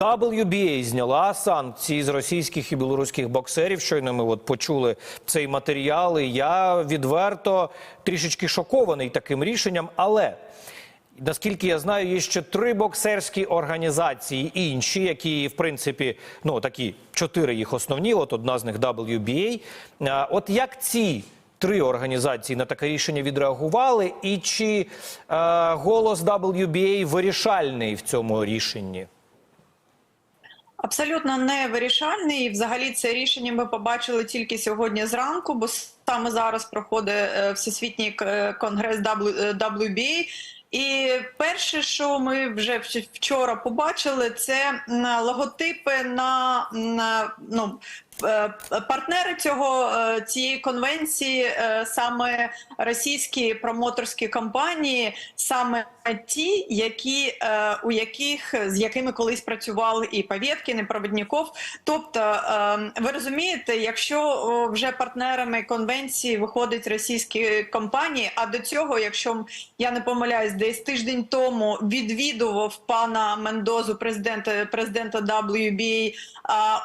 WBA зняла санкції з російських і білоруських боксерів. Щойно ми от почули цей матеріал. І я відверто трішечки шокований таким рішенням. Але наскільки я знаю, є ще три боксерські організації інші, які в принципі ну такі чотири їх основні. От одна з них WBA. От як ці три організації на таке рішення відреагували, і чи е, голос WBA вирішальний в цьому рішенні? Абсолютно не вирішальний. Взагалі це рішення ми побачили тільки сьогодні зранку, бо саме зараз проходить е, всесвітній е, конгрес WBA. І перше, що ми вже вчора побачили, це логотипи на, на ну, е, партнери цього е, цієї конвенції, е, саме російські промоторські компанії, саме ті, які е, у яких з якими колись працювали і Павєткін, і Провідніков. Тобто, е, ви розумієте, якщо вже партнерами конвенції виходять російські компанії, а до цього, якщо я не помиляюсь, десь тиждень тому відвідував пана Мендозу, президента президента WBA,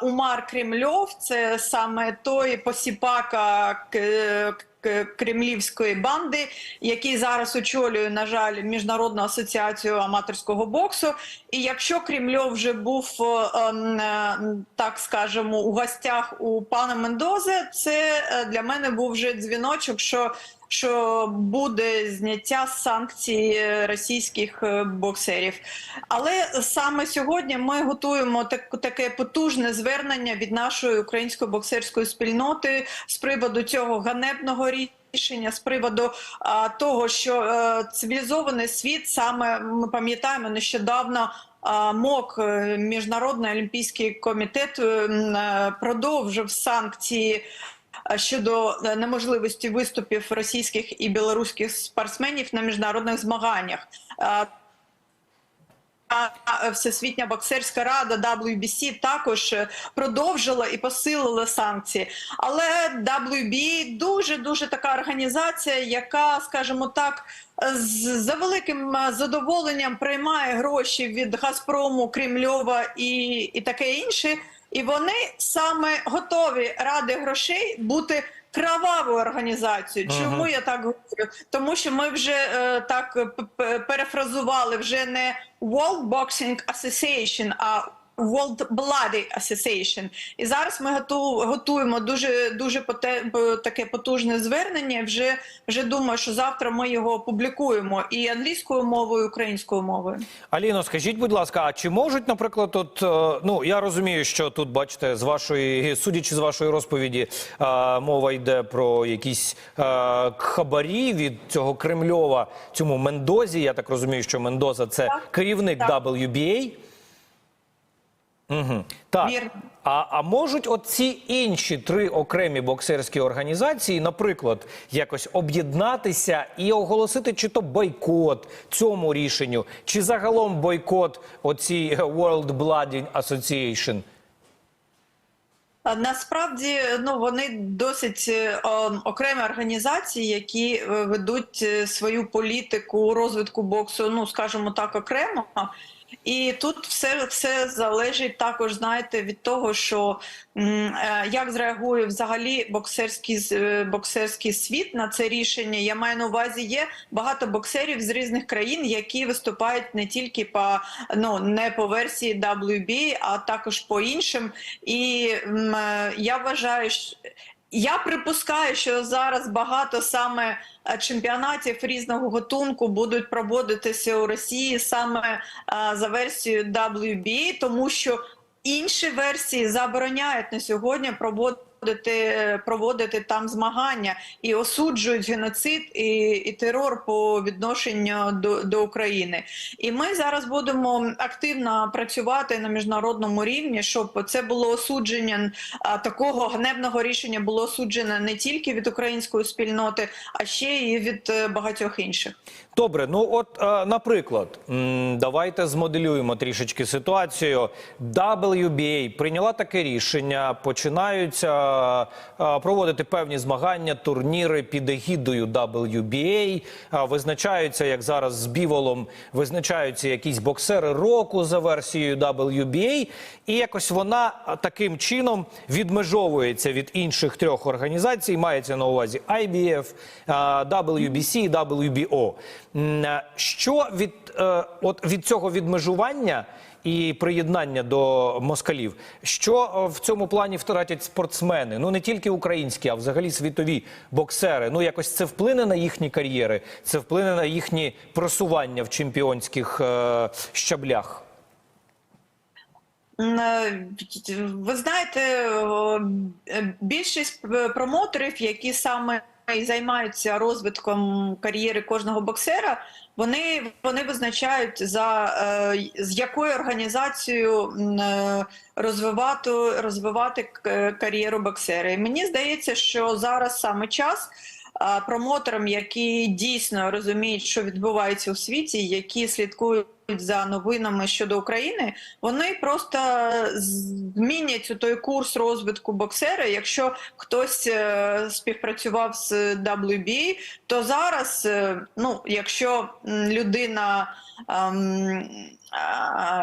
Умар Кремльов, це саме той посіпака кремлівської банди, який зараз очолює, на жаль, міжнародну асоціацію аматорського боксу. І якщо Кремльов вже був е, ем, так скажемо у гостях у пана Мендозе, це е, для мене був вже дзвіночок, що що буде зняття санкцій е, російських е, боксерів. Але саме сьогодні ми готуємо так, таке потужне звернення від нашої української боксерської спільноти з приводу цього ганебного рішення. З приводу а, того, що е, цивілізований світ саме ми пам'ятаємо нещодавно. а, МОК Міжнародний олімпійський комітет продовжив санкції а, щодо е, неможливості виступів російських і білоруських спортсменів на міжнародних змаганнях. Всесвітня боксерська рада WBC також е, продовжила і посилила санкції. Але WBA дуже дуже така організація, яка, скажімо так, за великим е, задоволенням приймає гроші від Газпрому, Кремльова і, і таке інше. І вони саме готові ради грошей бути кровавою організацією. Чому я так говорю? Тому що ми вже е, так перефразували вже не World Boxing Association, а World Bloody Association. І зараз ми готу, готуємо дуже дуже таке потужне звернення. Вже вже думаю, що завтра ми його опублікуємо і англійською мовою, і українською мовою. Аліно, скажіть, будь ласка, а чи можуть, наприклад, от е, ну я розумію, що тут бачите, з вашої судячи з вашої розповіді, е, мова йде про якісь е, хабарі від цього Кремльова, цьому Мендозі. Я так розумію, що Мендоза це Так. керівник Так. WBA. Угу. Так. Вірно. А, а можуть от ці інші три окремі боксерські організації, наприклад, якось об'єднатися і оголосити чи то бойкот цьому рішенню, чи загалом бойкот оцій World Blooding Association? Насправді ну вони досить е, о, окремі організації, які е, ведуть е, свою політику розвитку боксу, ну скажімо так, окремо. І тут все, все залежить також, знаєте, від того, що е, як зреагує взагалі боксерський е, боксерський світ на це рішення. Я маю на увазі, є багато боксерів з різних країн, які виступають не тільки по ну не по версії WBA, а також по іншим. І е, я вважаю, що я припускаю, що зараз багато саме е, чемпіонатів різного готунку будуть проводитися у Росії саме е, за версією WBA, тому що інші версії забороняють на сьогодні проводити. Проводити там змагання і осуджують геноцид і, і терор по відношенню до, до України. І ми зараз будемо активно працювати на міжнародному рівні, щоб це було осудження такого ганебного рішення було осуджено не тільки від української спільноти, а ще і від е, багатьох інших. Добре, ну от, е, наприклад, давайте змоделюємо трішечки ситуацію. WBA прийняла таке рішення. Починаються проводити певні змагання, турніри під егідою WBA. Е, Визначаються, як зараз з біволом, визначаються якісь боксери року за версією WBA. І якось вона е, таким чином відмежовується від інших трьох організацій. Мається на увазі IBF, е, WBC, WBO. Е, Що від, е, от від цього відмежування і приєднання до москалів, що е, в цьому плані втратять спортсмени? Ну не тільки українські, а взагалі світові боксери. Ну якось це вплине на їхні кар'єри, це вплине на їхні просування в чемпіонських е, щаблях. Е, Ви знаєте, е, більшість п- промоутерів, які саме і займаються розвитком кар'єри кожного боксера, вони, вони визначають за е, з якою організацією е, розвивати, розвивати к- кар'єру боксера. І мені здається, що зараз саме час. а, Промоутерам, які дійсно розуміють, що відбувається у світі, які слідкують за новинами щодо України, вони просто змінять той курс розвитку боксера. Якщо хтось е, співпрацював з WBA, то зараз, е, ну якщо людина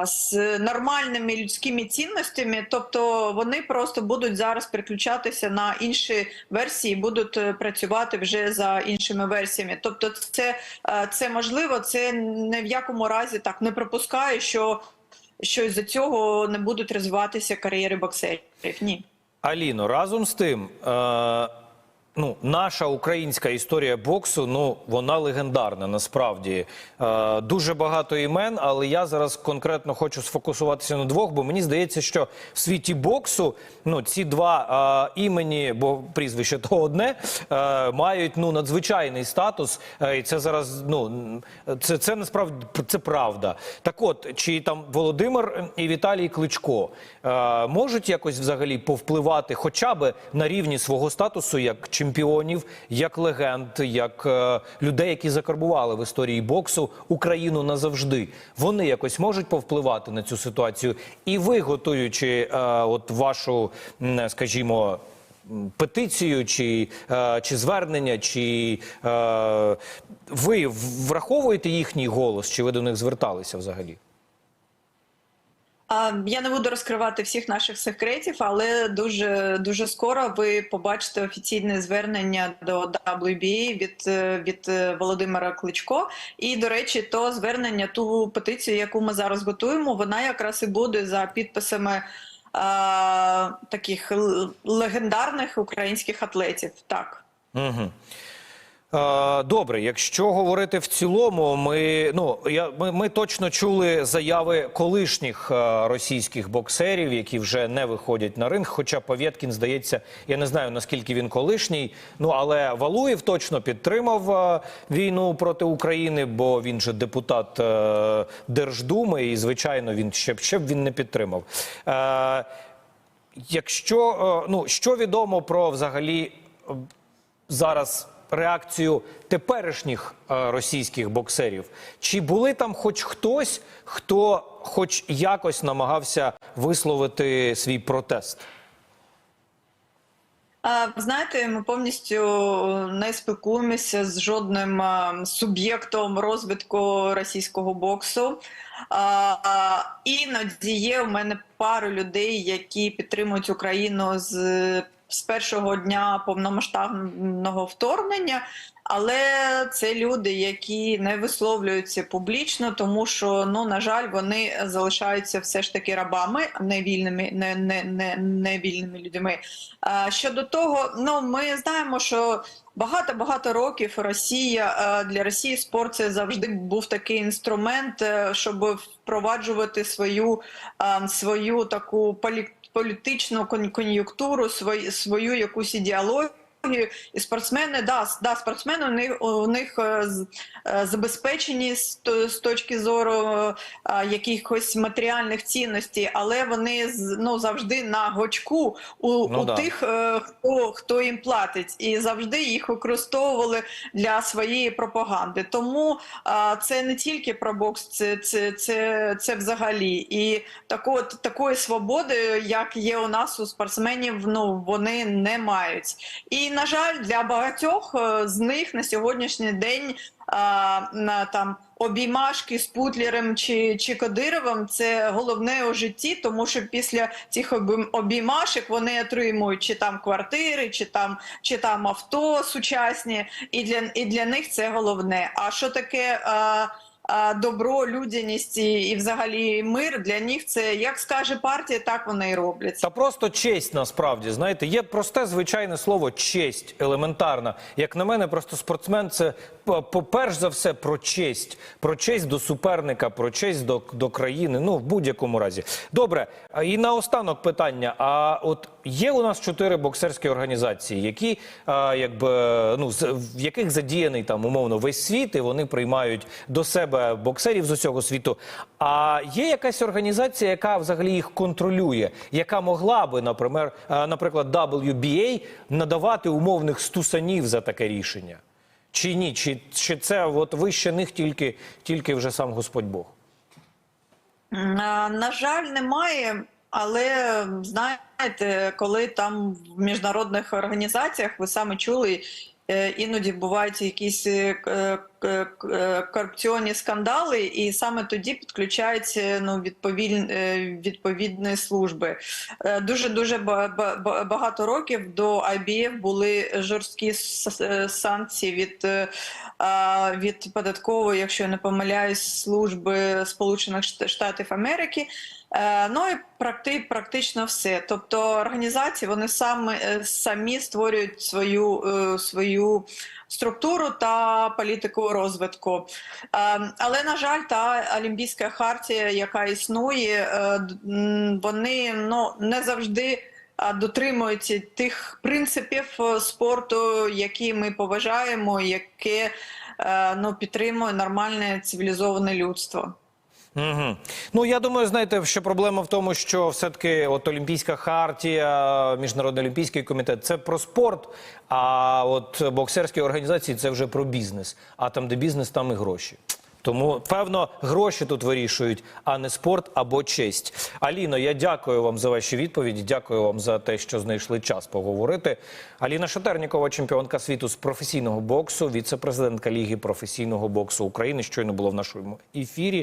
з нормальними людськими цінностями, тобто вони просто будуть зараз переключатися на інші версії, будуть е, працювати вже за іншими версіями. Тобто, це, е, це можливо, це не в якому разі так не пропускає, що, що із-за цього не будуть розвиватися кар'єри боксерів. Ні. Аліно, разом з тим, е, ну, наша українська історія боксу, ну, вона легендарна насправді. Е, дуже багато імен, але я зараз конкретно хочу сфокусуватися на двох, бо мені здається, що в світі боксу ну, ці два е, імені, бо прізвище то одне, е, мають ну, надзвичайний статус. Е, і це зараз, ну, це, це насправді це правда. Так от, чи там Володимир і Віталій Кличко е, можуть якось взагалі повпливати хоча б на рівні свого статусу як чемпіонів, як легенд, як е, людей, які закарбували в історії боксу Україну назавжди. Вони якось можуть повпливати на цю ситуацію. І ви, готуючи е, от вашу, скажімо. Петицію чи, е, чи звернення, чи ви враховуєте їхній голос, чи ви до них зверталися взагалі? Я не буду розкривати всіх наших секретів, але дуже дуже скоро ви побачите офіційне звернення до WBA від, від Володимира Кличко. І, до речі, то звернення, ту петицію, яку ми зараз готуємо, вона якраз і буде за підписами таких легендарних українських атлетів. Так. Угу. Е, Добре, якщо говорити в цілому, ми ну я ми, ми точно чули заяви колишніх е, російських боксерів, які вже не виходять на ринг. Хоча Павєткін, здається, я не знаю наскільки він колишній. Ну але Валуєв точно підтримав е, війну проти України, бо він же депутат Держдуми, і звичайно він ще б ще б він не підтримав. Якщо ну що відомо про взагалі зараз реакцію теперішніх е, російських боксерів? Чи були там хоч хтось, хто хоч якось намагався висловити свій протест? Знаєте, ми повністю не спілкуємося з жодним суб'єктом розвитку російського боксу. Іноді є у мене пару людей, які підтримують Україну з, з першого дня повномасштабного вторгнення. Але це люди, які не висловлюються публічно, тому що ну на жаль, вони залишаються все ж таки рабами, не вільними, не, не, не, не вільними людьми. А щодо того, ну ми знаємо, що багато багато років Росія для Росії спорт це завжди був такий інструмент, е, щоб впроваджувати свою, свою таку полі- політичну кон- кон'юнктуру, свою, свою якусь ідеологію. І спортсмени, да, да, спортсмени у них у них е, е, забезпечені з, з точки зору е, а, якихось матеріальних цінностей, але вони ну завжди на гочку у, Ну у да. тих, хто хто їм платить, і завжди їх використовували для своєї пропаганди. Тому а, це не тільки про бокс, це, це, це, це взагалі. І такого, такої свободи, як є у нас у спортсменів, ну вони не мають. І на жаль, для багатьох е, з них на сьогоднішній день на там обіймашки з Путлером чи, чи Кадировим це головне у житті, тому що після цих обійм- обіймашок вони отримують чи там квартири, чи там чи там авто сучасні, і для і для них це головне. А що таке? А, а, Добро, людяність і, взагалі мир для них це як скаже партія, так вони і роблять. Та просто честь насправді знаєте, є просте звичайне слово честь, елементарна. Як на мене, просто спортсмен це п- по- перш за все про честь, про честь до суперника, про честь до, до країни. Ну в будь-якому разі. Добре, і наостанок питання. А от є у нас чотири боксерські організації, які а, якби ну в яких задіяний там умовно весь світ, і вони приймають до себе боксерів з усього світу. А є якась організація, яка взагалі їх контролює, яка могла би, наприклад, наприклад, WBA надавати умовних стусанів за таке рішення? Чи ні? Чи, чи це от вище них тільки, тільки вже сам Господь Бог? На жаль, немає. Але знаєте, коли там в міжнародних організаціях ви саме чули, е, іноді бувають якісь е, к- корупційні скандали, і саме тоді підключаються ну відповідні, відповідні служби. Дуже дуже багато років до IBF були жорсткі е, санкції від, е, від податкової, якщо я не помиляюсь, служби Сполучених Штатів Америки. Е, Ну і практи, практично все. Тобто організації вони самі, е, самі створюють свою, е, свою структуру та політику розвитку. Але на жаль, та Олімпійська хартія, яка існує, вони ну не завжди. Дотримуються тих принципів спорту, які ми поважаємо, яке ну, підтримує нормальне цивілізоване людство. Угу. Ну я думаю, знаєте, що проблема в тому, що все-таки от Олімпійська хартія, Міжнародний олімпійський комітет це про спорт. А от боксерські організації це вже про бізнес. А там, де бізнес, там і гроші. Тому певно гроші тут вирішують, а не спорт або честь. Аліно, я дякую вам за ваші відповіді. Дякую вам за те, що знайшли час поговорити. Аліна Шатернікова, чемпіонка світу з професійного боксу, віце-президентка Ліги професійного боксу України. Щойно було в нашому ефірі.